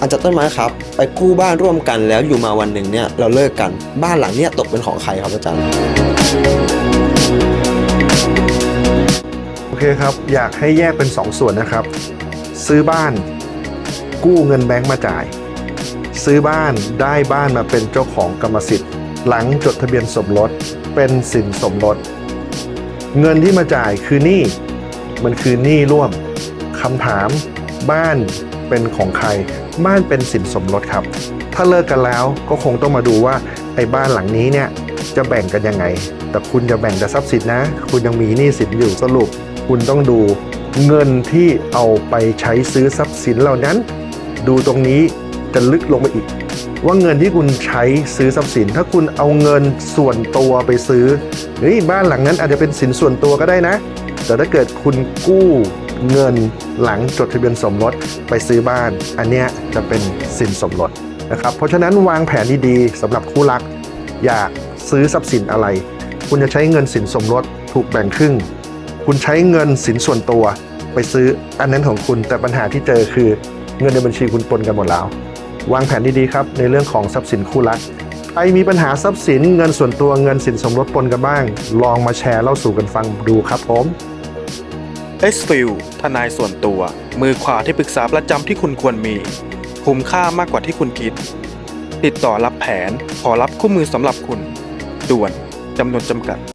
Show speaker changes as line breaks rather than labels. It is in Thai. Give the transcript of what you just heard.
อาจารย์ต้นไม้ครับ ไปกู้บ้านร่วมกันแล้วอยู่มาวันหนึ่งเนี่ยเราเลิกกันบ้านหลังเนี้ยตกเป็นของใครครับอาจารย์
โอเคครับ อยากให้แยกเป็น 2 ส่วนนะครับ ซื้อบ้าน กู้เงินแบงก์มาจ่าย ซื้อบ้านได้บ้านมาเป็นเจ้าของกรรมสิทธิ์ หลังจดทะเบียนสมรสเป็นสินสมรสเงินที่มาจ่ายคือหนี้มันคือหนี้ร่วมคำถามบ้าน เป็นของใคร บ้านเป็นสินสมรสครับ ถ้าเลิกกันแล้วก็คงต้องมาดูว่าไอ้บ้านหลังนี้เนี่ยจะแบ่งกันยังไง แต่คุณจะแบ่งแต่ทรัพย์สินนะ คุณยังมีหนี้สินอยู่สรุป คุณต้องดูเงินที่เอาไปใช้ซื้อทรัพย์สินเหล่านั้น ดูตรงนี้จะลึกลงไปอีก ว่าเงินที่คุณใช้ซื้อทรัพย์สิน ถ้าคุณเอาเงินส่วนตัวไปซื้อเฮ้ยบ้านหลังนั้นอาจจะเป็นสินส่วนตัวก็ได้นะ แต่ถ้าเกิดคุณกู้ เงินหลังจดทะเบียนสมรสไปซื้อบ้าน อันเนี้ยจะเป็นสินสมรสนะครับเพราะฉะนั้นวางแผนดีๆสำหรับคู่รัก อยากซื้อทรัพย์สินอะไร คุณจะใช้เงินสินสมรสถูกแบ่งครึ่ง คุณใช้เงินสินส่วนตัวไปซื้ออันนั้นของคุณแต่ปัญหาที่เจอคือเงินในบัญชีคุณปนกันหมดแล้ว วางแผนดีๆครับในเรื่องของทรัพย์สินคู่รักใครมีปัญหาทรัพย์สินเงินส่วนตัวเงินสินสมรสปนกันบ้าง ลองมาแชร์เล่าสู่กันฟังดูครับผม
s f i l ทนายส่วนตัว มือขวาที่ปรึกษาประจำที่คุณควรมี คุ้มค่ามากกว่าที่คุณคิด ติดต่อรับแผน ขอรับคู่มือสำหรับคุณ ด่วนจำนวนจำกัด